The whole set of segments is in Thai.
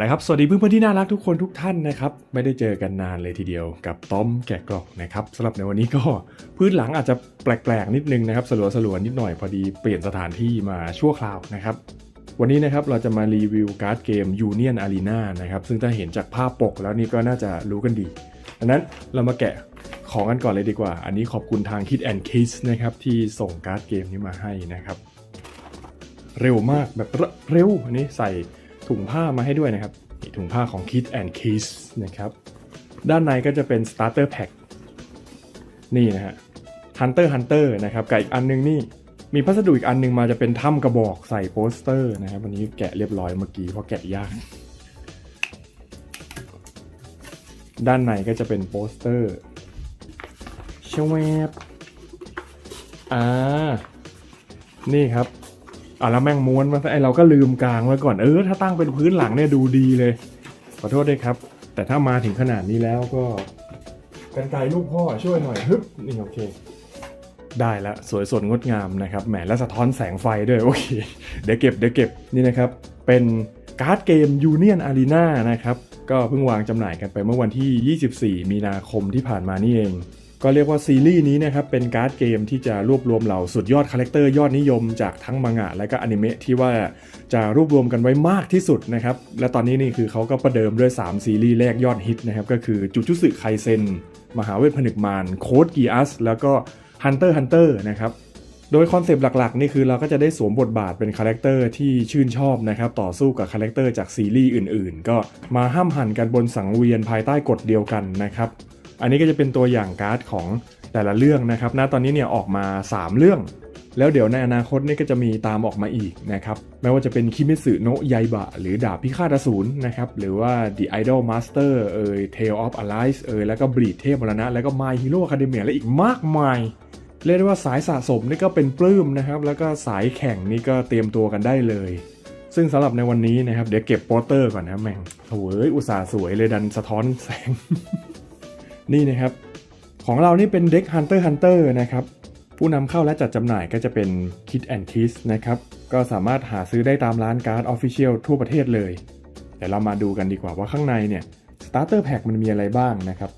นะครับสวัสดีเพื่อนๆที่น่ารักทุกคนทุกท่านนะครับ ไม่ได้เจอกันนานเลยทีเดียวกับต้อมแกะกล่องนะครับสำหรับในวันนี้ก็พื้นหลังอาจจะแปลกๆนิดนึงนะครับสลัวๆนิดหน่อยพอดีเปลี่ยนสถานที่มาชั่วคราวนะครับวันนี้นะครับเราจะมารีวิวการ์ดเกม Union Arena นะครับซึ่งถ้าเห็นจากภาพปกแล้วนี่ก็น่าจะรู้กันดีดังนั้นเรามาแกะของกันก่อนเลยดีกว่า อันนี้ขอบคุณทาง Kid and Kiss นะครับที่ส่งการ์ดเกมนี้มาให้นะครับ เร็วมากแบบเร็วอันนี้ใส่ ถุงผ้ามาให้ด้วยนะครับถุงผ้าของ Kid and Kiss นะครับ ด้านในก็จะเป็น starter pack นี่นะฮะ Hunter Hunter นะครับกับอีกอันนึงนี่มีพัสดุอีกอันนึงมาจะเป็นถ้ำกระบอกใส่โปสเตอร์นะครับวันนี้แกะเรียบร้อยเมื่อกี้เพราะแกะยาก ด้านในก็จะเป็นโปสเตอร์ชเวบอ่านี่ครับ อะแล้วแม่งม้วนมาไอเราก็ลืมกลางไว้ก่อนเออถ้าตั้งเป็นพื้นหลังเนี่ยดูดีเลย ขอโทษด้วยครับ แต่ถ้ามาถึงขนาดนี้แล้วก็กันไกลลูกพ่อช่วยหน่อยฮึบนี่โอเค ได้ล้วสวยสดงดงามนะครับแหมและสะท้อนแสงไฟด้วยโอเคเดี๋ยวเก็บเดี๋ยวเก็บนี่นะครับ เป็นการ์ดเกม Union Arena นะครับ ก็เพิ่งวางจำหน่ายกันไปเมื่อวันที่ 24 มีนาคมที่ผ่านมานี่เอง ก็เรียกว่าซีรีส์นี้นะครับเป็นการ์ดเกมที่จะรวบรวมเหล่าสุดยอดคาแรคเตอร์ยอดนิยมจากทั้งมังงะและก็อนิเมะที่ว่าจะรวบรวมกันไว้มากที่สุดนะครับและตอนนี้นี่คือเขาก็ประเดิมด้วย 3 ซีรีส์แรกยอดฮิตนะครับก็คือจุจุสึไคเซนมหาเวทผนึกมารโคดกีอัสแล้วก็ Hunter Hunter นะครับโดยคอนเซปต์หลักๆ นี่คือเราก็จะได้สวมบทบาทเป็นคาแรคเตอร์ที่ชื่นชอบนะครับต่อสู้กับคาแรคเตอร์จากซีรีส์อื่นๆ ก็มาห้ามหันกันบนสังเวียนภายใต้กฎเดียวกันนะครับ อันนี้ก็จะเป็นตัวอย่างการ์ดของแต่ละเรื่องนะครับณตอนนี้เนี่ยออกมา 3 เรื่อง แล้วเดี๋ยวในอนาคตนี่ก็จะมีตามออกมาอีกนะครับไม่ว่าจะเป็นคิมิสึโนะยายบะ หรือดาบพิฆาตอสูรนะครับหรือว่า The Idol Master เอ่ย Tale of Arise เอ่ยแล้วก็บลีดเทพมรณะ แล้วก็ My Hero Academia และอีกมากมายเรียกได้ว่าสายสะสมนี่ก็เป็นปลื้มนะครับ แล้วก็สายแข่งนี่ก็เตรียมตัวกันได้เลย ซึ่งสำหรับในวันนี้นะครับ เดี๋ยวเก็บโปสเตอร์ก่อนนะแม่งโถ่เอ้ยอุตส่าห์สวยเลยดันสะท้อนแสง นี่นะครับ ของเรานี่เป็นเด็ก Hunter Hunter นะครับ ผู้นำเข้าและจัดจำหน่ายก็จะเป็น Kit and k i s นะครับ ก็สามารถหาซื้อได้ตามร้านการ์ดออฟฟิเชียลทั่วประเทศเลยเดี๋ยวเรามาดูกันดีกว่าว่าข้างในเนี่ย Starter Pack มันมีอะไรบ้างนะครับ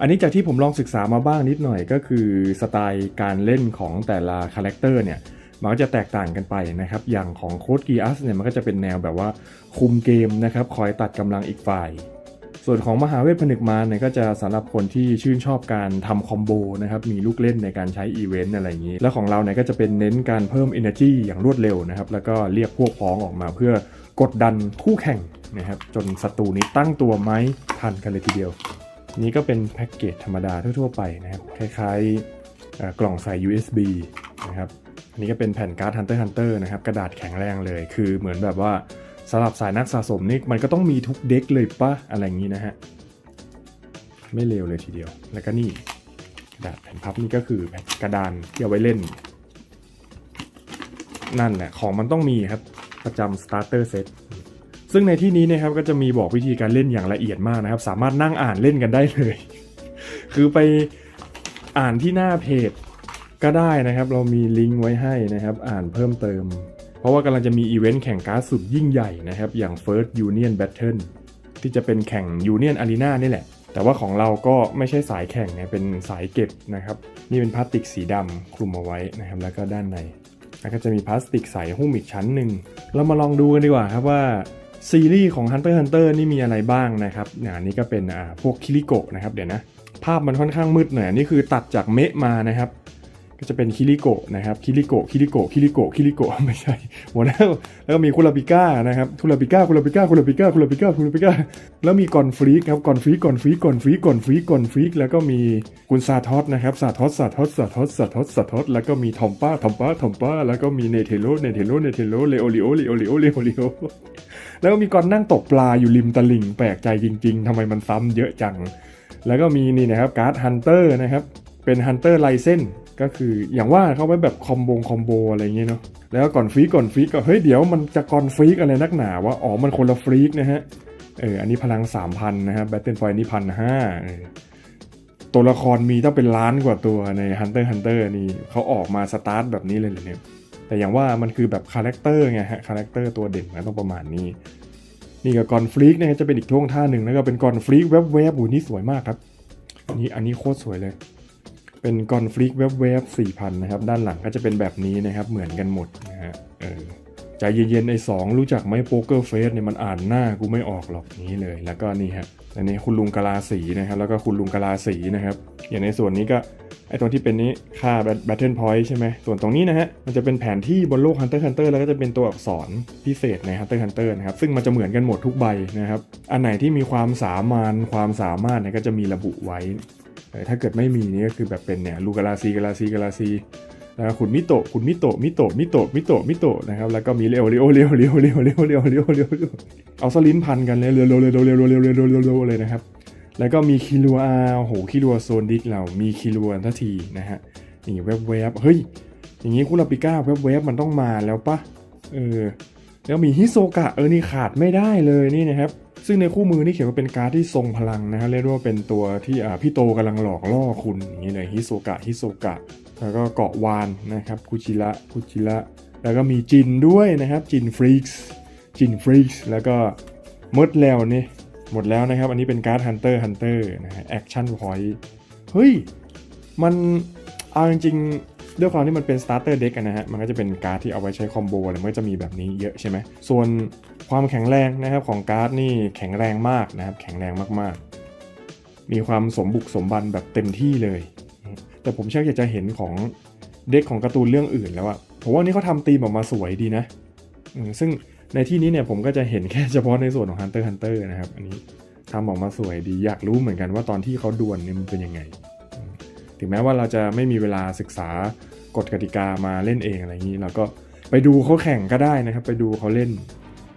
อันนี้จากที่ผมลองศึกษามาบ้างนิดหน่อยก็คือสไตล์การเล่นของแต่ละคาแรคเตอร์เนี่ยมันก็จะแตกต่างกันไปนะครับ อย่างของโค้ดกีอัสเนี่ยมันก็จะเป็นแนวแบบว่าคุมเกมนะครับ คอยตัดกำลังอีกฝ่าย ส่วนของมหาเวทผนึกมารเนี่ยก็จะสำหรับคนที่ชื่นชอบการทำคอมโบนะครับมีลูกเล่นในการใช้อีเวนต์อะไรอย่างนี้ แล้วของเราเนี่ยก็จะเป็นเน้นการเพิ่ม Energy อย่างรวดเร็วนะครับแล้วก็เรียกพวกพ้องออกมาเพื่อกดดันคู่แข่งนะครับจนศัตรูนี้ตั้งตัวไหมทันกันเลยทีเดียว นี่ก็เป็นแพ็กเกจธรรมดาทั่ว ๆ ไปนะครับคล้ายๆกล่องใส่ USB นะครับอันนี้ก็เป็นแผ่นการ์ด Hunter Hunter นะครับกระดาษแข็งแรงเลยคือเหมือนแบบว่า สำหรับสายนักสะสมนี่มันก็ต้องมีทุกเด็กเลยปะอะไรอย่างนี้นะฮะ ไม่เลวเลยทีเดียว แล้วก็นี่กระดาษแผ่นพับนี่ก็คือแผ่นกระดานที่เอาไว้เล่น นั่นแหละของมันต้องมีครับประจำ starter set ซึ่งในที่นี้นะครับก็จะมีบอกวิธีการเล่นอย่างละเอียดมากนะครับ สามารถนั่งอ่านเล่นกันได้เลย คือไปอ่านที่หน้าเพจก็ได้นะครับ เรามีลิงก์ไว้ให้นะครับ อ่านเพิ่มเติม เพราะว่ากำลังจะมีอีเวนต์แข่งการ์ดสุดยิ่งใหญ่นะครับ อย่าง First Union Battle ที่จะเป็นแข่ง Union Arena นี่แหละ แต่ว่าของเราก็ไม่ใช่สายแข่งนะเป็นสายเก็บนะครับ นี่เป็นพลาสติกสีดำคลุมเอาไว้นะครับ แล้วก็ด้านในแล้วก็จะมีพลาสติกใสหุ้มอีกชั้นหนึ่ง เรามาลองดูกันดีกว่าครับว่าซีรีส์ของ Hunter Hunter นี่มีอะไรบ้างนะครับอันนี้ก็เป็นพวกคิริโกะนะครับเดี๋ยวนะ ภาพมันค่อนข้างมืดหน่อยนนี่คือตัดจากเมะมานะครับ ก็จะเป็นคิริโกะนะครับคิริโกะคิริโกะคิริโกะคิริโกะไม่ใช่หมดแล้วแล้วก็มีคุราปิก้านะครับคุราปิก้าคุราปิก้าคุราปิก้าคุราปิก้าคุราปิก้าแล้วมีกอนฟรีกครับกอนฟรีกกอนฟรีกกอนฟรีกกอนฟรีกกอนฟรีกแล้วก็มีคุณซาทอสนะครับซาทอสซาทอสซาทอสซาทอสซาทอสแล้วก็มีทอมป้าทอมป้าทอมป้าแล้วก็มีเนเทโลเนเทโลเนเทโลเลโอริโอเลโอริโอเลโอริโอแล้วก็มีกอนนั่งตกปลาอยู่ริมตลิ่งแปลกใจจริง ๆทำไมมันซ้ำเยอะจัง แล้วก็มีนี่นะครับการ์ดฮันเตอร์นะครับเป็นฮันเตอร์ไลเซน ก็คืออย่างว่าเขาไว้แบบคอมโบคอมโบอะไรอย่างเงี้ยเนาะแล้วก่อนฟรีก่อนฟรีก็เฮ้ยเดี๋ยวมันจะก่อนฟรีกอะไรนักหนาว่าอ๋อมันคนละฟรีกนะฮะเอออันนี้พลัง 3,000 นะครับแบตเตนไฟนี่พันห้าตัวละครมีต้องเป็นล้านกว่าตัวใน Hunter x Hunter นี่เขาออกมาสตาร์ทแบบนี้เลยเหรอเนี่ยแต่อย่างว่ามันคือแบบคาแรคเตอร์ไงฮะคาแรคเตอร์ตัวเด่นมันต้องประมาณนี้ นี่ก็กอนฟลิกนะจะเป็นอีกท่วงท่าหนึ่งแล้วก็เป็นกอนฟลิกแวบๆหูนี่สวยมากครับนนี้อันนี้โคตรสวยเลย เป็นกอนฟลิกแวบๆสี่พันนะครับ ด้านหลังก็จะเป็นแบบนี้นะครับ เหมือนกันหมดนะฮะเออใจเย็นๆไอ้สองรู้จักไหมโป๊กเกอร์เฟสเนี่ยมันอ่านหน้ากูไม่ออกหรอกนี้เลย แล้วก็นี่ฮะอันนี้คุณลุงกะลาสีนะครับ แล้วก็คุณลุงกะลาสีนะครับ อย่างในส่วนนี้ก็ไอตรงที่เป็นนี้ค่า Battle Point ใช่ไหมส่วนตรงนี้นะฮะมันจะเป็นแผนที่บนโลก Hunter x Hunter แล้วก็จะเป็นตัวอักษรพิเศษใน Hunter x Hunter นะครับซึ่งมันจะเหมือนกันหมดทุกใบนะครับ อันไหนที่มีความสามารถความสามารถเนี่ยก็จะมีระบุไว้ ถ้าเกิดไม่มีนี่ก็คือแบบเป็นเนี่ยลูกาลาซีกาลาซีกาลาซีแล้วขุนมิโตะขุนมิโตะมิโตะมิโตะมิโตะมิโตะนะครับแล้วก็มีเรโอเรโอเรโอเรโอเรโอเรโอเรโอเรโอเรโอเอาสลินพันกันเลยเรโอเรโอเรโอเรโอเรโอเรโอเรโอเลยนะครับแล้วก็มีคิรัวอาโอ้โหคิรัวโซนดิกเรามีคิรัวทัทีนะฮะนี่แวบแวบเฮ้ยอย่างงี้คุราปิก้าแวบแวบมันต้องมาแล้วปะเออแล้วมีฮิโซกะเออนี่ขาดไม่ได้เลยนี่นะครับ ซึ่งในคู่มือนี่เขียนว่าเป็นการ์ดที่ทรงพลังนะฮะเรียกว่าเป็นตัวที่พี่โตกำลังหลอกล่อคุณอย่างนี้เลยฮิโซกะฮิโซกะ แล้วก็เกาะวานนะครับคุจิระคุจิระแล้วก็มีจินด้วยนะครับจินฟรีกส์จินฟรีกส์แล้วก็มดแล้วนี่หมดแล้วนะครับ อันนี้เป็นการ์ดฮันเตอร์ฮันเตอร์นะฮะแอคชั่นพอยต์เฮ้ย มันเอาจริง ด้วยความที่มันเป็นสตาร์เตอร์เด็กนะฮะ มันก็จะเป็นการ์ดที่เอาไว้ใช้คอมโบอะไรมันก็จะมีแบบนี้เยอะใช่ไหม ส่วนความแข็งแรงนะครับของการ์ดนี่แข็งแรงมากนะครับ แข็งแรงมากๆ มีความสมบุกสมบันแบบเต็มที่เลย แต่ผมเชื่ออยากจะเห็นของเด็กของการ์ตูนเรื่องอื่นแล้วอะผมว่านี่เขาทำธีมออกมาสวยดีนะ ซึ่งในที่นี้เนี่ยผมก็จะเห็นแค่เฉพาะในส่วนของ Hunter Hunter นะครับ อันนี้ทำออกมาสวยดี อยากรู้เหมือนกันว่าตอนที่เขาดวลเนี่ยมันเป็นยังไง ถึงแม้ว่าเราจะไม่มีเวลาศึกษากฎกติกามาเล่นเองอะไรอย่างนี้เราก็ไปดูเขาแข่งก็ได้นะครับ ไปดูเขาเล่น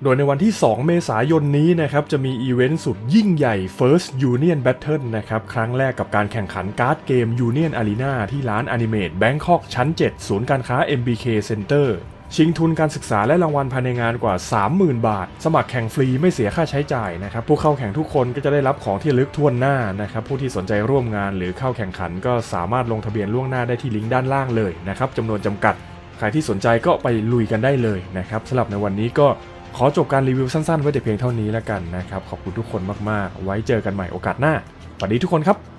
โดยในวันที่ 2 เมษายนนี้นะครับ จะมีอีเวนต์สุดยิ่งใหญ่ First Union Battle นะครับ ครั้งแรกกับการแข่งขันการ์ดเกม Union Arena ที่ร้าน Animate Bangkok ชั้น 7 ศูนย์การค้า MBK Center ชิงทุนการศึกษาและรางวัลภายในงานกว่า 30,000 บาท สมัครแข่งฟรีไม่เสียค่าใช้จ่ายนะครับ ผู้เข้าแข่งทุกคนก็จะได้รับของที่ลึกทั่วหน้านะครับ ผู้ที่สนใจร่วมงานหรือเข้าแข่งขัน ก็สามารถลงทะเบียนล่วงหน้าได้ที่ลิงก์ด้านล่างเลยนะครับจำนวนจำกัด ใครที่สนใจก็ไปลุยกันได้เลยนะครับสำหรับในวันนี้ก็ขอจบการรีวิวสั้นๆ ไว้แต่เพียงเท่านี้แล้วกันนะครับ ขอบคุณทุกคนมากๆ ไว้เจอกันใหม่โอกาสหน้าสวัสดีทุกคนครับ